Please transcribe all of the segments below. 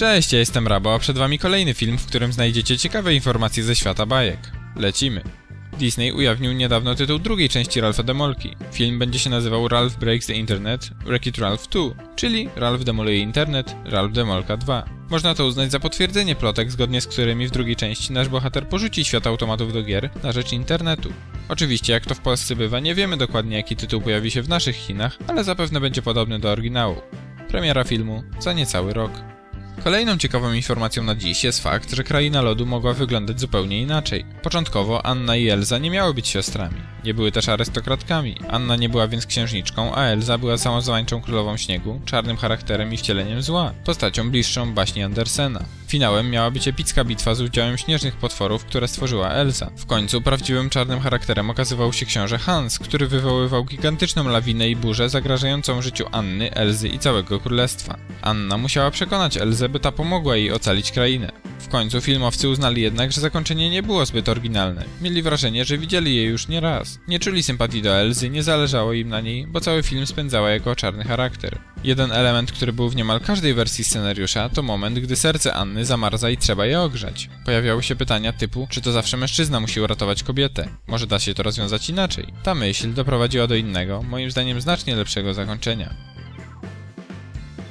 Cześć, ja jestem Rabo, a przed wami kolejny film, w którym znajdziecie ciekawe informacje ze świata bajek. Lecimy. Disney ujawnił niedawno tytuł drugiej części Ralpha Demolki. Film będzie się nazywał Ralph Breaks the Internet, Wreck-It Ralph 2, czyli Ralph demoluje internet, Ralph Demolka 2. Można to uznać za potwierdzenie plotek, zgodnie z którymi w drugiej części nasz bohater porzuci świat automatów do gier na rzecz internetu. Oczywiście, jak to w Polsce bywa, nie wiemy dokładnie jaki tytuł pojawi się w naszych Chinach, ale zapewne będzie podobny do oryginału. Premiera filmu za niecały rok. Kolejną ciekawą informacją na dziś jest fakt, że kraina lodu mogła wyglądać zupełnie inaczej. Początkowo Anna i Elza nie miały być siostrami. Nie były też arystokratkami. Anna nie była więc księżniczką, a Elza była samozwańczą królową śniegu, czarnym charakterem i wcieleniem zła, postacią bliższą baśni Andersena. Finałem miała być epicka bitwa z udziałem śnieżnych potworów, które stworzyła Elza. W końcu prawdziwym czarnym charakterem okazywał się książę Hans, który wywoływał gigantyczną lawinę i burzę zagrażającą życiu Anny, Elzy i całego królestwa. Anna musiała przekonać Elzę, by ta pomogła jej ocalić krainę. W końcu filmowcy uznali jednak, że zakończenie nie było zbyt oryginalne. Mieli wrażenie, że widzieli je już nie raz. Nie czuli sympatii do Elzy, nie zależało im na niej, bo cały film spędzała jako czarny charakter. Jeden element, który był w niemal każdej wersji scenariusza, to moment, gdy serce Anny zamarza i trzeba je ogrzać. Pojawiały się pytania typu, czy to zawsze mężczyzna musi uratować kobietę? Może da się to rozwiązać inaczej? Ta myśl doprowadziła do innego, moim zdaniem znacznie lepszego zakończenia.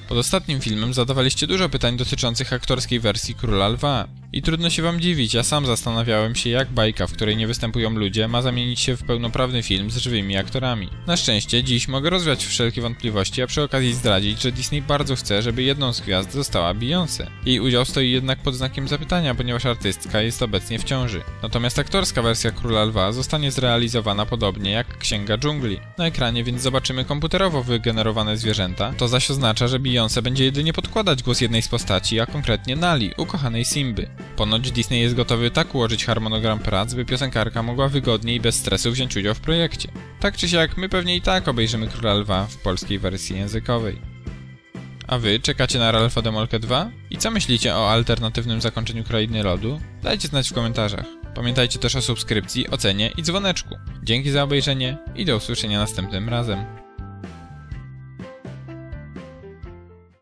Pod ostatnim filmem zadawaliście dużo pytań dotyczących aktorskiej wersji Króla Lwa. I trudno się wam dziwić, ja sam zastanawiałem się jak bajka, w której nie występują ludzie, ma zamienić się w pełnoprawny film z żywymi aktorami. Na szczęście dziś mogę rozwiać wszelkie wątpliwości, a przy okazji zdradzić, że Disney bardzo chce, żeby jedną z gwiazd została Beyoncé. Jej udział stoi jednak pod znakiem zapytania, ponieważ artystka jest obecnie w ciąży. Natomiast aktorska wersja Króla Lwa zostanie zrealizowana podobnie jak Księga Dżungli. Na ekranie więc zobaczymy komputerowo wygenerowane zwierzęta, to zaś oznacza, że Beyoncé będzie jedynie podkładać głos jednej z postaci, a konkretnie Nali, ukochanej Simby. Ponoć Disney jest gotowy tak ułożyć harmonogram prac, by piosenkarka mogła wygodnie i bez stresu wziąć udział w projekcie. Tak czy siak, my pewnie i tak obejrzymy Króla Lwa w polskiej wersji językowej. A wy czekacie na Ralpha Demolkę 2? I co myślicie o alternatywnym zakończeniu Krainy Lodu? Dajcie znać w komentarzach. Pamiętajcie też o subskrypcji, ocenie i dzwoneczku. Dzięki za obejrzenie i do usłyszenia następnym razem.